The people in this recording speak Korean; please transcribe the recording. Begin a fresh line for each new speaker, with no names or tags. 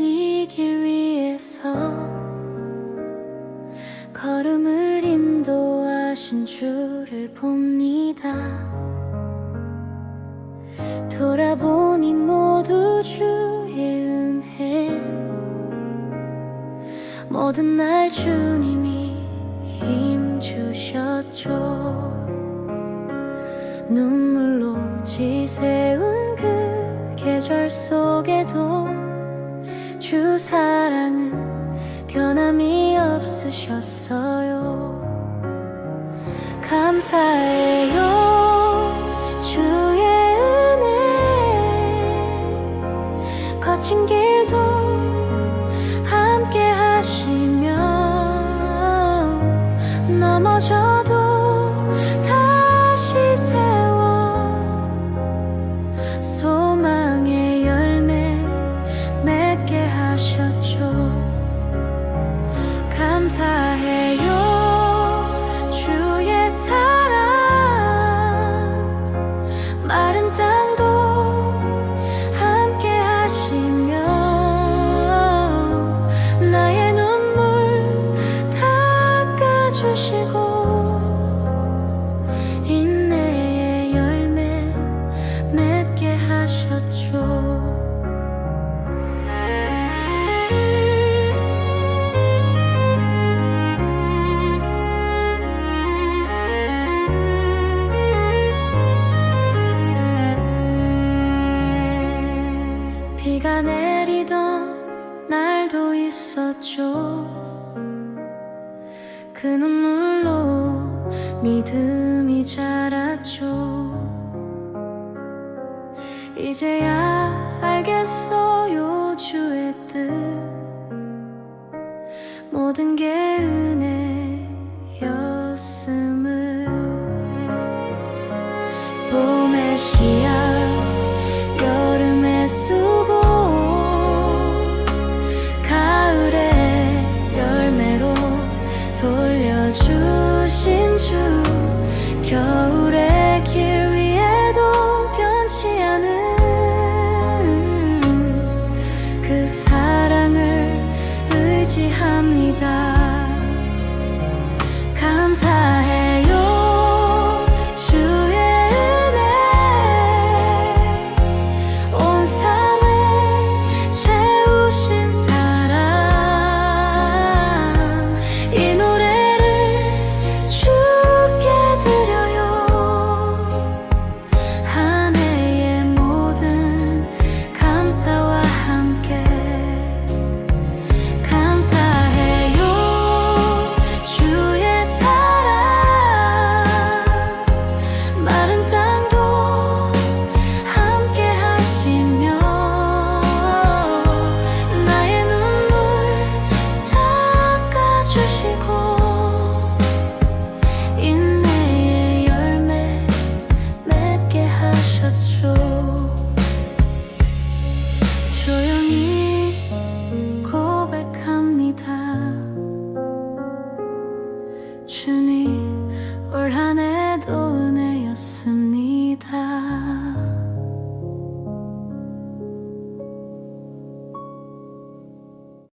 이 길 위해서 걸음을 인도하신 주를 봅니다. 돌아보니 모두 주의 은혜 모든 날 주님이 힘 주셨죠. 눈물로 지새운 그 계절 속에도 주 사랑은 변함이 없으셨어요. 감사해 날도 있었죠. 그 눈물로 믿음이 자랐죠. 이제야 알겠어요 주의 뜻. 모든 게 은혜였음을. 봄의 씨앗 의지합니다